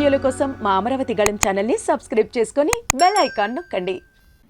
కోసం మా అమరావతి గళం ఛానల్ని సబ్స్క్రైబ్ చేసుకుని బెల్ ఐకాన్ నొక్కండి.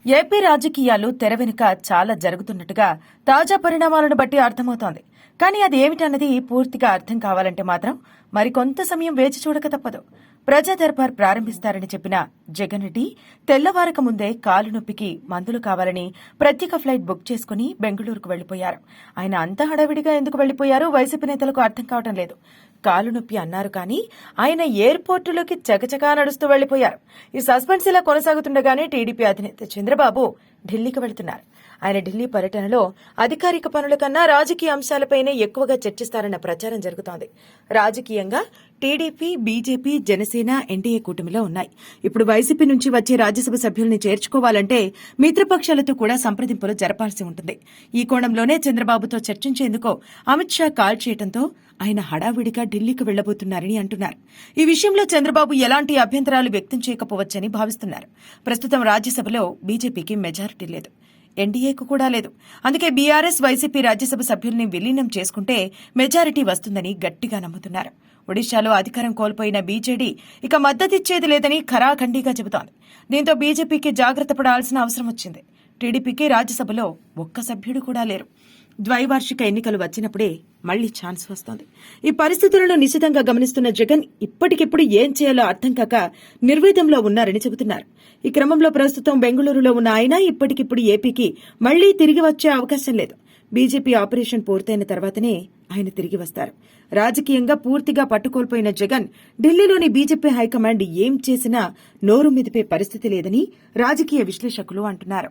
ఏపీ రాజకీయాలు తెర వెనుక చాలా జరుగుతున్నట్టుగా తాజా పరిణామాలను బట్టి అర్థమవుతోంది. కానీ అది ఏమిటన్నది పూర్తిగా అర్థం కావాలంటే మాత్రం మరికొంత సమయం వేచి చూడక తప్పదు. ప్రజా దర్బార్ ప్రారంభిస్తారని చెప్పిన జగన్ రెడ్డి తెల్లవారక ముందే కాలు నొప్పికి మందులు కావాలని ప్రత్యేక ఫ్లైట్ బుక్ చేసుకుని బెంగళూరుకు వెళ్ళిపోయారు ఆయన అంత హడావిడిగా ఎందుకు వెళ్ళిపోయారో వైసీపీ నేతలకు అర్థం కావడం లేదు. కాలు నొప్పి అన్నారు కానీ ఆయన ఎయిర్పోర్టులోకి చకచకా నడుస్తూ వెళ్ళిపోయారు ఈ సస్పెన్స్ ఇలా కొనసాగుతుండగానే టీడీపీ అధినేత చంద్రబాబు ఢిల్లీకి వెళుతున్నారు. ఆయన ఢిల్లీ పర్యటనలో అధికారిక పనుల కన్నా రాజకీయ అంశాలపైనే ఎక్కువగా చర్చిస్తారన్న ప్రచారం జరుగుతోంది. రాజకీయంగా టీడీపీ బీజేపీ జనసేన ఎన్డీఏ కూటమిలో ఉన్నాయి. ఇప్పుడు వైసీపీ నుంచి వచ్చే రాజ్యసభ సభ్యుల్ని చేర్చుకోవాలంటే మిత్రపక్షాలతో కూడా సంప్రదింపులు జరపాల్సి ఉంటుంది. ఈ కోణంలోనే చంద్రబాబుతో చర్చించేందుకు అమిత్ షా కాల్ చేయడంతో ఆయన హడావిడిగా ఢిల్లీకి వెళ్ళబోతున్నారని అంటున్నారు. ఈ విషయంలో చంద్రబాబు ఎలాంటి అభ్యంతరాలు వ్యక్తం చేయకపోవచ్చని భావిస్తున్నారు. ప్రస్తుతం రాజ్యసభలో బీజేపీకి మెజార్ మెజారిటీ లేదు. ఎన్డీఏకు కూడా లేదు. అందుకే బీఆర్ఎస్ వైసీపీ రాజ్యసభ సభ్యుల్ని విలీనం చేసుకుంటే మెజారిటీ వస్తుందని గట్టిగా నమ్ముతున్నారు. ఒడిశాలో అధికారం కోల్పోయిన బీజేడీ ఇక మద్దతిచ్చేది లేదని ఖరాఖండిగా చెబుతోంది. దీంతో బీజేపీకి జాగ్రత్త పడాల్సిన అవసరం వచ్చింది. టీడీపీకి రాజ్యసభలో ఒక్క సభ్యుడు కూడా లేరు. ద్వైవార్షిక ఎన్నికలు వచ్చినప్పుడే మళ్ళీ ఛాన్స్ వస్తోంది. ఈ పరిస్థితులను నిశితంగా గమనిస్తున్న జగన్ ఇప్పటికిప్పుడు ఏం చేయాలో అర్థం కాక నిర్వేదంలో ఉన్నారని చెబుతున్నారు. ఈ క్రమంలో ప్రస్తుతం బెంగళూరులో ఉన్న ఆయన ఇప్పటికిప్పుడు ఏపీకి మళ్ళీ తిరిగి వచ్చే అవకాశం లేదు. బీజేపీ ఆపరేషన్ పూర్తయిన తర్వాతనే ఆయన తిరిగి వస్తారు. రాజకీయంగా పూర్తిగా పట్టుకోల్పోయిన జగన్ ఢిల్లీలోని బీజేపీ హైకమాండ్ ఏం చేసినా నోరు మెదిపే పరిస్థితి లేదని రాజకీయ విశ్లేషకులు అంటున్నారు.